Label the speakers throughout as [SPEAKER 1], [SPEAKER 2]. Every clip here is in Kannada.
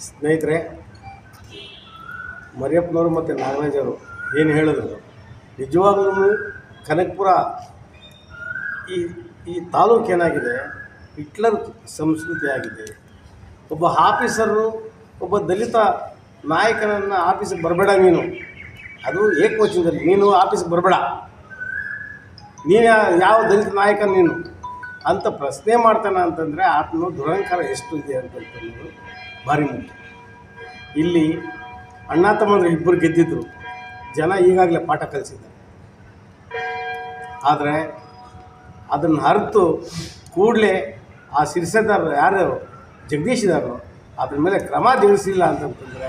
[SPEAKER 1] ಸ್ನೇಹಿತರೆ, ಮರಿಯಪ್ಪನವರು ಮತ್ತು ನಾಗರಾಜವರು ಏನು ಹೇಳಿದ್ರು? ನಿಜವಾಗ್ಲೂ ಕನಕಪುರ ಈ ಈ ತಾಲೂಕು ಏನಾಗಿದೆ? ಹಿಟ್ಲರ್ ಸಂಸ್ಕೃತಿ ಆಗಿದೆ. ಒಬ್ಬ ಆಫೀಸರು, ಒಬ್ಬ ದಲಿತ ನಾಯಕನನ್ನು ಆಫೀಸಿಗೆ ಬರಬೇಡ ನೀನು. ಅದು ಏಕವಚನದಲ್ಲಿ. ನೀನು ಆಫೀಸಿಗೆ ಬರಬೇಡ. ನೀನು ಯಾವ ದಲಿತ ನಾಯಕ ನೀನು? ಅಂತ ಪ್ರಶ್ನೆ ಮಾಡ್ತಾನೆ ಅಂತಂದರೆ ಆತನು ದುರಹಂಕಾರ ಎಷ್ಟು ಇದೆ ಅಂತಂತಂದು ಭಾರಿ ಮುಖ್ಯ ಇಲ್ಲಿ ಅಣ್ಣ ತಮ್ಮಂದ್ರೆ ಇಬ್ಬರು ಗೆದ್ದಿದ್ರು. ಜನ ಈಗಾಗಲೇ ಪಾಠ ಕಲಿಸಿದ್ದಾರೆ. ಆದರೆ ಅದನ್ನು ಅರ್ತು ಕೂಡಲೇ ಆ ಸಿರ್ಸದಾರರು ಯಾರು? ಜಗದೀಶಿದಾರರು. ಅದ್ರ ಮೇಲೆ ಕ್ರಮ ಜರುಗಿಸಿಲ್ಲ ಅಂತಂತಂದರೆ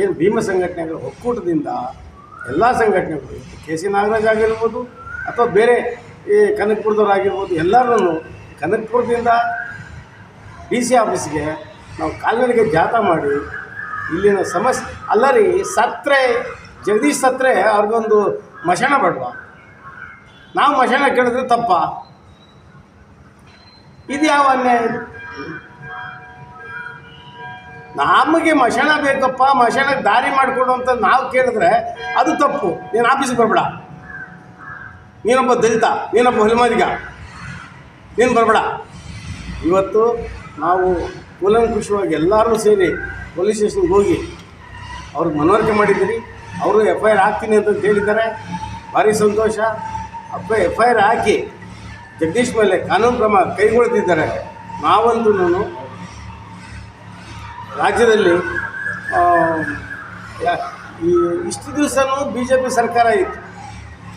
[SPEAKER 1] ಏನು ಭೀಮ ಸಂಘಟನೆಗಳ ಒಕ್ಕೂಟದಿಂದ ಎಲ್ಲ ಸಂಘಟನೆಗಳು ಕೆ ಸಿ ನಾಗರಾಜ್ ಆಗಿರ್ಬೋದು ಅಥವಾ ಬೇರೆ ಈ ಕನಕಪುರದವ್ರು ಆಗಿರ್ಬೋದು ಎಲ್ಲರೂ ಕನಕಪುರದಿಂದ ಡಿ ಸಿ ಆಫೀಸ್ಗೆ ನಾವು ಕಾಲ್ನಡಿಗೆ ಜಾಥಾ ಮಾಡಿ, ಇಲ್ಲಿನ ಸಮಸ್ಯೆ ಅಲ್ಲ ರೀ ಸತ್ರೆ, ಜಗದೀಶ್ ಸತ್ರೆ ಅವ್ರಿಗೊಂದು ಮಶಾನ ಬೇಡವಾ. ನಾವು ಮಶಾಣ ಕೇಳಿದ್ರೆ ತಪ್ಪ. ಇದು ಯಾವ ಅನ್ಯಾಯ? ನಮಗೆ ಮಶಾನ ಬೇಕಪ್ಪ ಮಶಾನಕ್ಕೆ ದಾರಿ ಮಾಡಿಕೊಡು ಅಂತ ನಾವು ಕೇಳಿದ್ರೆ ಅದು ತಪ್ಪು. ನೀನು ಆಫೀಸ್ಗೆ ಬರಬೇಡ. ನೀನೊಬ್ಬ ದಲಿತ, ನೀನೊಬ್ಬ ಹೊಲಮಾದಿಗ. ನೀನು ಬರಬೇಡ. ಇವತ್ತು ನಾವು ಕೂಲಂಕುಷವಾಗಿ ಎಲ್ಲರೂ ಸೇರಿ ಪೊಲೀಸ್ ಸ್ಟೇಷನ್ಗೆ ಹೋಗಿ ಅವ್ರಿಗೆ ಮನವರಿಕೆ ಮಾಡಿದ್ದೀರಿ. ಅವರು ಎಫ್ ಐ ಆರ್ ಹಾಕ್ತೀನಿ ಅಂತ ಹೇಳಿದ್ದಾರೆ. ಭಾರಿ ಸಂತೋಷ. ಅಪ್ಪ ಎಫ್ ಐ ಆರ್ ಹಾಕಿ ಜಗದೀಶ್ ಮೇಲೆ ಕಾನೂನು ಕ್ರಮ ಕೈಗೊಳ್ತಿದ್ದಾರೆ. ನಾವಂತೂ ರಾಜ್ಯದಲ್ಲಿ ಈ ಇಷ್ಟು ದಿವಸನೂ ಬಿ ಜೆ ಪಿ ಸರ್ಕಾರ ಇತ್ತು.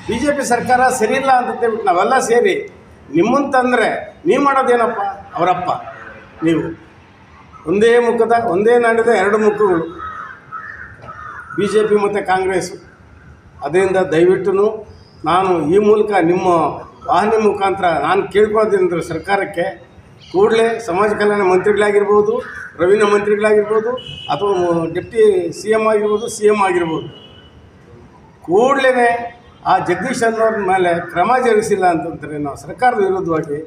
[SPEAKER 1] ಬಿ ಜೆ ಪಿ ಸರ್ಕಾರ ಸರಿಯಿಲ್ಲ ಅಂತ ಹೇಳ್ಬಿಟ್ಟು ನಾವೆಲ್ಲ ಸೇರಿ ನಿಮ್ಮಂತಂದರೆ ತಂದರೆ ನೀವು ಮಾಡೋದೇನಪ್ಪ? ಅವರಪ್ಪ, ನೀವು. ಒಂದೇ ಮುಖದ, ಒಂದೇ ನಾಡಿದ ಎರಡು ಮುಖಗಳು. ಬಿ ಜೆ ಪಿ ಮತ್ತು ಕಾಂಗ್ರೆಸ್. ಅದರಿಂದ ದಯವಿಟ್ಟು ನಾನು ಈ ಮೂಲಕ ನಿಮ್ಮ ವಾಹನ ಮುಖಾಂತರ ನಾನು ಕೇಳ್ಕೊಳ್ತೀನಿ ಸರ್ಕಾರಕ್ಕೆ ಕೂಡಲೇ ಸಮಾಜ ಕಲ್ಯಾಣ ಮಂತ್ರಿಗಳಾಗಿರ್ಬೋದು ರವೀನ ಮಂತ್ರಿಗಳಾಗಿರ್ಬೋದು, ಅಥವಾ ಡೆಪ್ಟಿ ಸಿ ಎಂ ಆಗಿರ್ಬೋದು ಸಿ ಎಂ ಆಗಿರ್ಬೋದು. ಕೂಡಲೇ ಆ ಜಗದೀಶ್ ಅನ್ನೋರ ಮೇಲೆ ಕ್ರಮ ಜರುಗಿಸಿಲ್ಲ ಅಂತಂದರೆ ನಾವು ಸರ್ಕಾರದ ವಿರುದ್ಧವಾಗಿ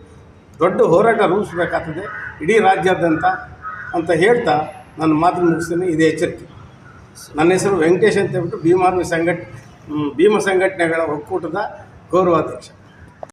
[SPEAKER 1] ದೊಡ್ಡ ಹೋರಾಟ ರೂಪಿಸಬೇಕಾಗ್ತದೆ. ಇಡೀ ರಾಜ್ಯಾದ್ಯಂತ ಅಂತ ಹೇಳ್ತಾ ನನ್ನ ಮಾತು ಮುಗಿಸ್ತೀನಿ. ಇದೇ ಎಚ್ಚರಿಕೆ. ನನ್ನ ಹೆಸರು ವೆಂಕಟೇಶ್ ಅಂತ ಹೇಳ್ಬಿಟ್ಟು ಭೀಮಾರ್ಮಿ ಸಂಘಟ ಭೀಮ ಸಂಘಟನೆಗಳ ಒಕ್ಕೂಟದ ಗೌರವಾಧ್ಯಕ್ಷ.